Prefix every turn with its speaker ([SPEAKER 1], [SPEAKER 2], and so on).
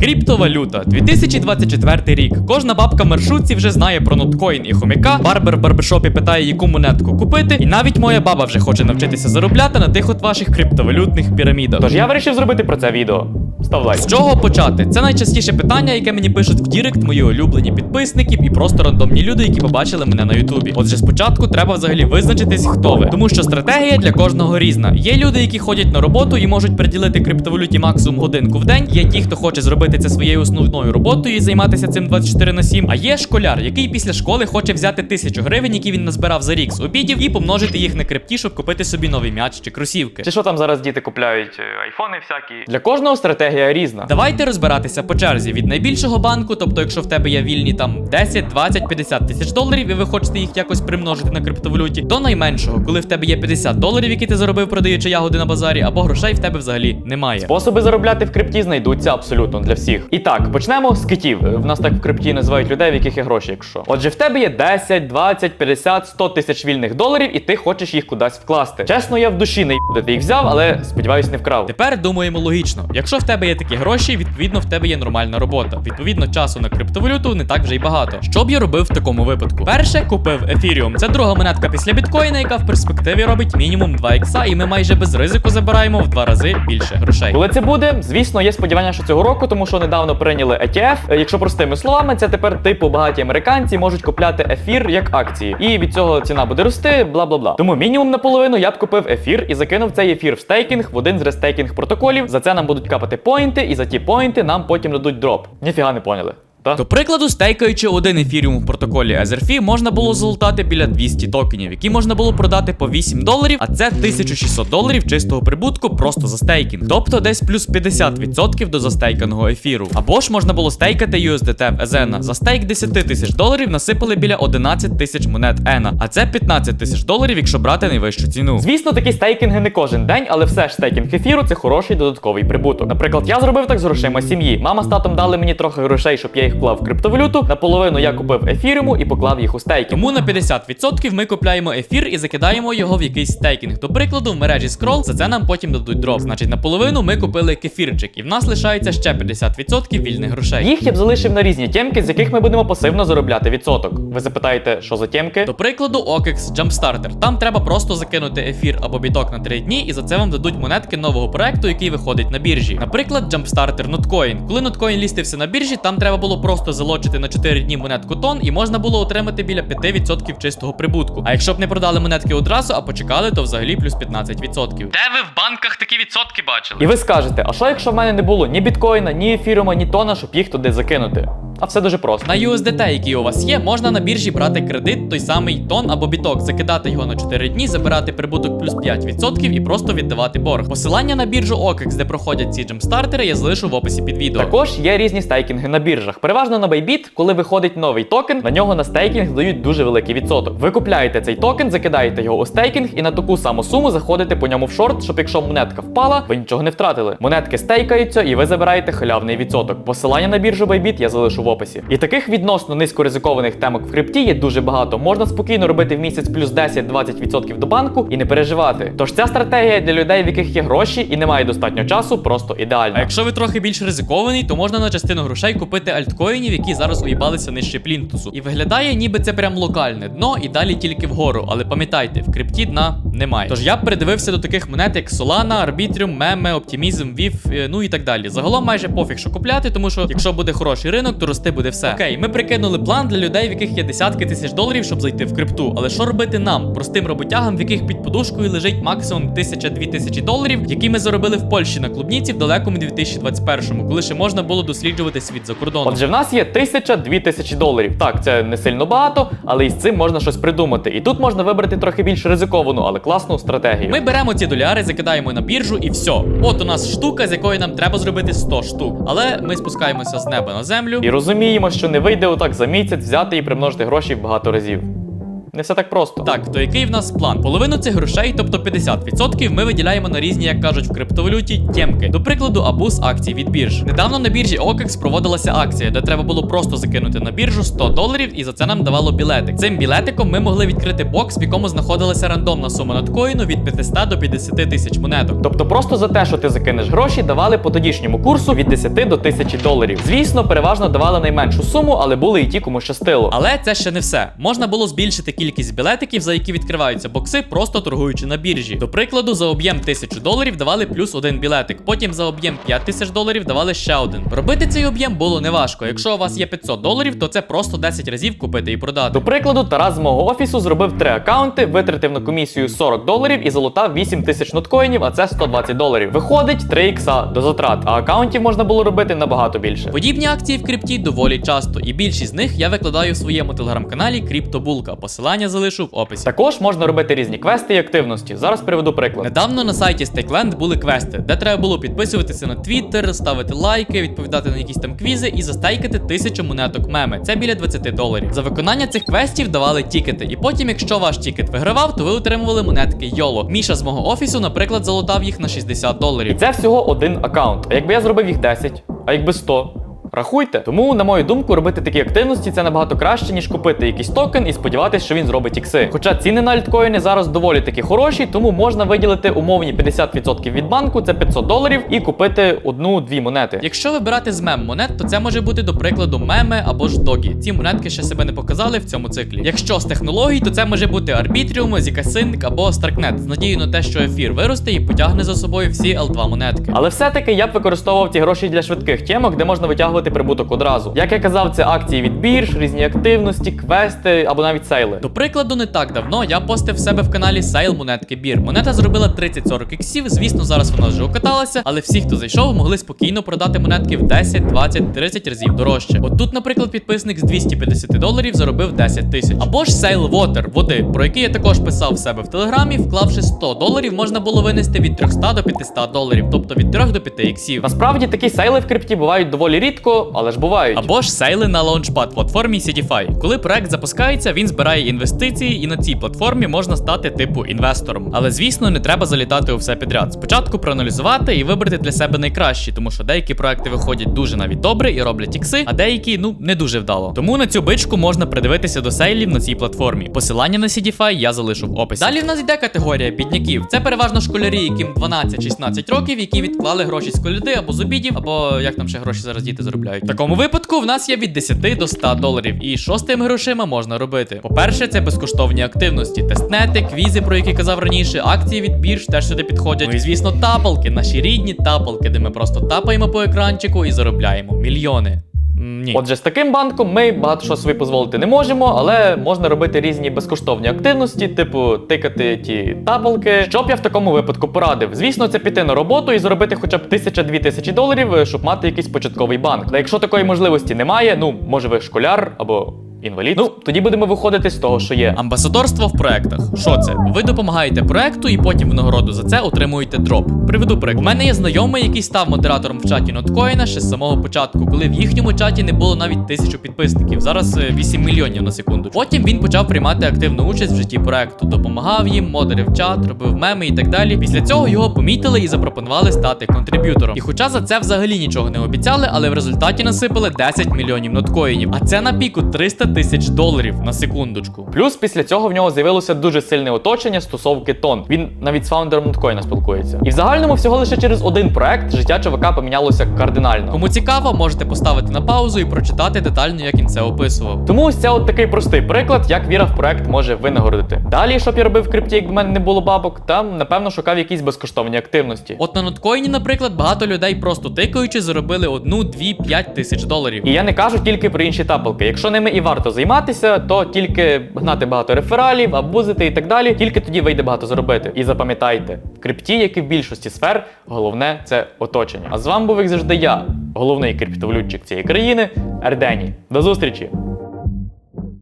[SPEAKER 1] Криптовалюта 2024 рік. Кожна бабка маршрутці вже знає про ноткоін і хомяка. Барбер в барбершопі питає, яку монетку купити. І навіть моя баба вже хоче навчитися заробляти на тих от ваших криптовалютних пірамідах.
[SPEAKER 2] Тож я вирішив зробити про це відео. Став лайк.
[SPEAKER 1] З чого почати? Це найчастіше питання, яке мені пишуть в Дірект мої улюблені підписники і просто рандомні люди, які побачили мене на Ютубі. Отже, спочатку треба взагалі визначитись, хто ви. Тому що стратегія для кожного різна. Є люди, які ходять на роботу і можуть приділити криптовалюті максимум годинку в день. Є ті, хто хоче зробити це своєю основною роботою і займатися цим 24 на 7. А є школяр, який після школи хоче взяти тисячу гривень, які він назбирав за рік з обідів, і помножити їх на крипті, щоб купити собі новий м'яч чи кросівки.
[SPEAKER 2] Чи що там зараз діти купляють е, айфони всякі? Для кожного стратегія різна.
[SPEAKER 1] Давайте розбиратися по черзі від найбільшого банку, тобто, якщо в тебе є вільні там 10, 20, 50 тисяч доларів, і ви хочете їх якось примножити на криптовалюті, до найменшого, коли в тебе є 50 доларів, які ти заробив, продаючи ягоди на базарі, або грошей в тебе взагалі немає.
[SPEAKER 2] Способи заробляти в крипті знайдуться абсолютно для всіх. І так, почнемо з китів. В нас так в крипті називають людей, в яких є гроші, якщо. Отже, в тебе є 10, 20, 50, 100 тисяч вільних доларів, і ти хочеш їх кудись вкласти. Чесно, я в душі не де ти їх взяв, але сподіваюсь, не вкрав.
[SPEAKER 1] Тепер думаємо логічно. Якщо в тебе є такі гроші, відповідно в тебе є нормальна робота. Відповідно, часу на криптовалюту не так вже й багато. Що б я робив в такому випадку? Перше, купив ефіріум. Це друга монетка після біткоїна, яка в перспективі робить мінімум 2 ікса, і ми майже без ризику забираємо в два рази більше грошей.
[SPEAKER 2] Коли це буде, звісно, є сподівання, що цього року, тому що недавно прийняли ETF. Е, Якщо простими словами, це тепер типу багаті американці можуть купляти ефір як акції, і від цього ціна буде рости, бла бла бла. Тому мінімум наполовину я б купив ефір і закинув цей ефір в стейкінг в один з рестейкінг протоколів. За це нам будуть капати поінти, і за ті поінти нам потім дадуть дроп. Ніфіга не поняли. Та?
[SPEAKER 1] До прикладу, стейкаючи один ефіріум в протоколі Etherfi, можна було залутати біля 200 токенів, які можна було продати по 8 доларів, а це 1600 доларів чистого прибутку просто за стейкінг. Тобто десь плюс 50% до застейканого ефіру. Або ж можна було стейкати USDT в Езена. За стейк 10 тисяч доларів насипали біля 11 тисяч монет Ена, а це 15 тисяч доларів, якщо брати найвищу ціну.
[SPEAKER 2] Звісно, такі стейкінги не кожен день, але все ж стейкінг ефіру це хороший додатковий прибуток. Наприклад, я зробив так з грошима сім'ї. Мама з татом дали мені трохи грошей, щоб я їх вклав в криптовалюту. Наполовину я купив ефіріуму і поклав їх у стейкінг.
[SPEAKER 1] Тому на 50% ми купляємо ефір і закидаємо його в якийсь стейкінг. До прикладу, в мережі Scroll за це нам потім дадуть дроп. Значить, наполовину ми купили кефірчик, і в нас лишається ще 50% вільних грошей.
[SPEAKER 2] Їх я б залишив на різні тємки, з яких ми будемо пасивно заробляти відсоток. Ви запитаєте, що за тємки?
[SPEAKER 1] До прикладу, OKEX Jumpstarter. Там треба просто закинути ефір або біток на 3 дні, і за це вам дадуть монетки нового проекту, який виходить на біржі. Наприклад, Jumpstarter Notcoin. Коли Notcoin лістився на біржі, там треба було просто залочити на 4 дні монетку тон, і можна було отримати біля 5% чистого прибутку. А якщо б не продали монетки одразу, а почекали, то взагалі плюс 15%. Де ви в банках такі відсотки бачили?
[SPEAKER 2] І ви скажете, а що якщо в мене не було ні біткоїна, ні ефіріума, ні тона, щоб їх туди закинути? А все дуже просто.
[SPEAKER 1] На USDT, який у вас є, можна на біржі брати кредит, той самий тон або біток, закидати його на 4 дні, забирати прибуток плюс 5% і просто віддавати борг. Посилання на біржу OKEX, де проходять ці джемстартери, я залишу в описі під відео.
[SPEAKER 2] Також є різні стейкінги на біржах. Переважно на Bybit, коли виходить новий токен, на нього на стейкінг дають дуже великий відсоток. Ви купляєте цей токен, закидаєте його у стейкінг і на таку саму суму заходите по ньому в шорт, щоб якщо монетка впала, ви нічого не втратили. Монетки стейкаються і ви забираєте халявний відсоток. Посилання на біржу Bybit я залишу в описі. І таких відносно низькоризикованих темок в крипті є дуже багато. Можна спокійно робити в місяць плюс 10-20% до банку і не переживати. Тож ця стратегія для людей, в яких є гроші і немає достатньо часу, просто ідеальна.
[SPEAKER 1] А якщо ви трохи більш ризикований, то можна на частину грошей купити альткоїнів, які зараз уїбалися нижче плінтусу. І виглядає, ніби це прям локальне дно, і далі тільки вгору. Але пам'ятайте, в крипті дна немає. Тож я б придивився до таких монет, як Solana, Arbitrium, Meme, Optimism, VIF, е, ну і так далі. Загалом майже пофіг, що купляти, тому що якщо буде хороший ринок, то рости буде все. Окей, ми прикинули план для людей, в яких є десятки тисяч доларів, щоб зайти в крипту. Але що робити нам, простим роботягам, в яких під подушкою лежить максимум 1000-2000 тисячі доларів, які ми заробили в Польщі на клубніці в далекому 2021-му, коли ще можна було досліджувати світ за кордоном.
[SPEAKER 2] Отже, в нас є тисяча-дві тисячі доларів. Так, це не сильно багато, але із цим можна щось придумати. І тут можна вибрати трохи більш ризиковану, але класну стратегію.
[SPEAKER 1] Ми беремо ці доляри, закидаємо на біржу і все. От у нас штука, з якої нам треба зробити 100 штук. Але ми спускаємося з неба на землю.
[SPEAKER 2] І розуміємо, що не вийде отак за місяць взяти і примножити гроші в багато разів. Не все так просто.
[SPEAKER 1] Так, то який в нас план? Половину цих грошей, тобто 50%, ми виділяємо на різні, як кажуть в криптовалюті, тємки. До прикладу, або з акцій від бірж. Недавно на біржі OKEX проводилася акція, де треба було просто закинути на біржу 100 доларів, і за це нам давало білетик. Цим білетиком ми могли відкрити бокс, в якому знаходилася рандомна сума надкоїну від 500 до 50 тисяч монеток.
[SPEAKER 2] Тобто просто за те, що ти закинеш гроші, давали по тодішньому курсу від 10 до 1000 доларів. Звісно, переважно давали найменшу суму, але були і ті, кому щастило.
[SPEAKER 1] Але це ще не все. Можна було збільшити кількість білетиків, за які відкриваються бокси, просто торгуючи на біржі. До прикладу, за об'єм 1000 доларів давали плюс один білетик. Потім за об'єм 5000 доларів давали ще один. Робити цей об'єм було неважко. Якщо у вас є 500 доларів, то це просто 10 разів купити і продати.
[SPEAKER 2] До прикладу, Тарас з мого офісу зробив три акаунти, витратив на комісію 40 доларів і залутав 8 тисяч ноткоїнів, а це 120 доларів. Виходить 3 ікса до затрат, а акаунтів можна було робити набагато більше.
[SPEAKER 1] Подібні акції в крипті доволі часто, і більшість з них я викладаю в своєму телеграм-каналі Криптобулка. Посилання залишу в описі.
[SPEAKER 2] Також можна робити різні квести і активності. Зараз приведу приклад.
[SPEAKER 1] Недавно на сайті StakeLand були квести, де треба було підписуватися на Twitter, ставити лайки, відповідати на якісь там квізи і застейкати тисячу монеток меми. Це біля 20 доларів. За виконання цих квестів давали тікети. І потім, якщо ваш тікет вигравав, то ви отримували монетки YOLO. Міша з мого офісу, наприклад, залутав їх на 60
[SPEAKER 2] І
[SPEAKER 1] доларів.
[SPEAKER 2] це всього один акаунт. А якби я зробив їх 10, а якби 100? Рахуйте. Тому, на мою думку, робити такі активності це набагато краще, ніж купити якийсь токен і сподіватися, що він зробить ікси. Хоча ціни на альткоїни зараз доволі таки хороші, тому можна виділити умовні 50% від банку, це 500 доларів, і купити одну-дві монети.
[SPEAKER 1] Якщо вибирати з мем монет, то це може бути до прикладу меми або ж догі. Ці монетки ще себе не показали в цьому циклі. Якщо з технологій, то це може бути Arbitrium, Zcash або Starknet з надією на те, що ефір виросте і потягне за собою всі L2 монетки.
[SPEAKER 2] Але все-таки я б використовував ці гроші для швидких тємок, де можна витягувати прибуток одразу. Як я казав, це акції від бірж, різні активності, квести або навіть сейли.
[SPEAKER 1] До прикладу, не так давно я постив в себе в каналі Сейл монетки Бір. Монета зробила 30-40 іксів. Звісно, зараз вона вже окаталася, але всі, хто зайшов, могли спокійно продати монетки в 10, 20, 30 разів дорожче. От тут, наприклад, підписник з 250 доларів заробив 10 тисяч. Або ж Sail Water, води, про який я також писав в себе в телеграмі, вклавши 100 доларів, можна було винести від 300 до 500 доларів, тобто від 3 до 5 іксів.
[SPEAKER 2] Насправді такі сейли в крипті бувають доволі рідко, але ж бувають.
[SPEAKER 1] Або ж сейли на лаунчпад платформі CDFI. Коли проект запускається, він збирає інвестиції, і на цій платформі можна стати типу інвестором. Але звісно, не треба залітати у все підряд. Спочатку проаналізувати і вибрати для себе найкращі, тому що деякі проекти виходять дуже навіть добре і роблять ікси, а деякі ну не дуже вдало. Тому на цю бичку можна придивитися до сейлів на цій платформі. Посилання на CDFI я залишу в описі. Далі в нас йде категорія бідняків. Це переважно школярі, яким 12-16 років, які відклали гроші з коляди або з обідів, або як там ще гроші зараз діти заробляють. В такому випадку в нас є від 10 до 100 доларів. І що з тими грошима можна робити? По-перше, це безкоштовні активності, тестнети, квізи, про які казав раніше, акції від бірж теж сюди підходять. Ну і звісно, тапалки, наші рідні тапалки, де ми просто тапаємо по екранчику і заробляємо мільйони. Ні.
[SPEAKER 2] Отже, з таким банком ми багато що собі дозволити не можемо, але можна робити різні безкоштовні активності, типу тикати ті тапалки. Що б я в такому випадку порадив? Звісно, це піти на роботу і заробити хоча б тисяча-дві тисячі доларів, е, щоб мати якийсь початковий банк. Та якщо такої можливості немає, ну може ви школяр або інвалід, ну тоді будемо виходити з того, що є.
[SPEAKER 1] Амбасадорство в проектах. Що це? Ви допомагаєте проекту і потім в нагороду за це отримуєте дроп. Приведу приклад. У мене є знайомий, який став модератором в чаті Ноткоїна ще з самого початку, коли в їхньому чаті не було навіть тисячу підписників. Зараз е, 8 мільйонів на секунду. Потім він почав приймати активну участь в житті проекту, допомагав їм, модерив чат, робив меми і так далі. Після цього його помітили і запропонували стати контриб'ютором. І хоча за це взагалі нічого не обіцяли, але в результаті насипали 10 мільйонів ноткоїнів. А це на піку 300 тисяч доларів на секундочку.
[SPEAKER 2] Плюс після цього в нього з'явилося дуже сильне оточення стосовки тон. Він навіть з фаундером ноткоїна спілкується. І в загальному всього лише через один проект життя чувака помінялося кардинально.
[SPEAKER 1] Кому цікаво, можете поставити на паузу і прочитати детально, як він це описував.
[SPEAKER 2] Тому ось це от такий простий приклад, як віра в проект може винагородити. Далі, що б я робив в крипті, якби в мене не було бабок, там напевно шукав якісь безкоштовні активності.
[SPEAKER 1] От на ноткоїні, наприклад, багато людей просто тикаючи заробили одну, дві, п'ять тисяч доларів.
[SPEAKER 2] І я не кажу тільки про інші тапалки. Якщо ними і варто займатися, то тільки гнати багато рефералів, абузити і так далі. Тільки тоді вийде багато заробити. І запам'ятайте, в крипті, як і в більшості сфер, головне це оточення. А з вами був як завжди я, головний криптовалютчик цієї країни, Ердені. До зустрічі!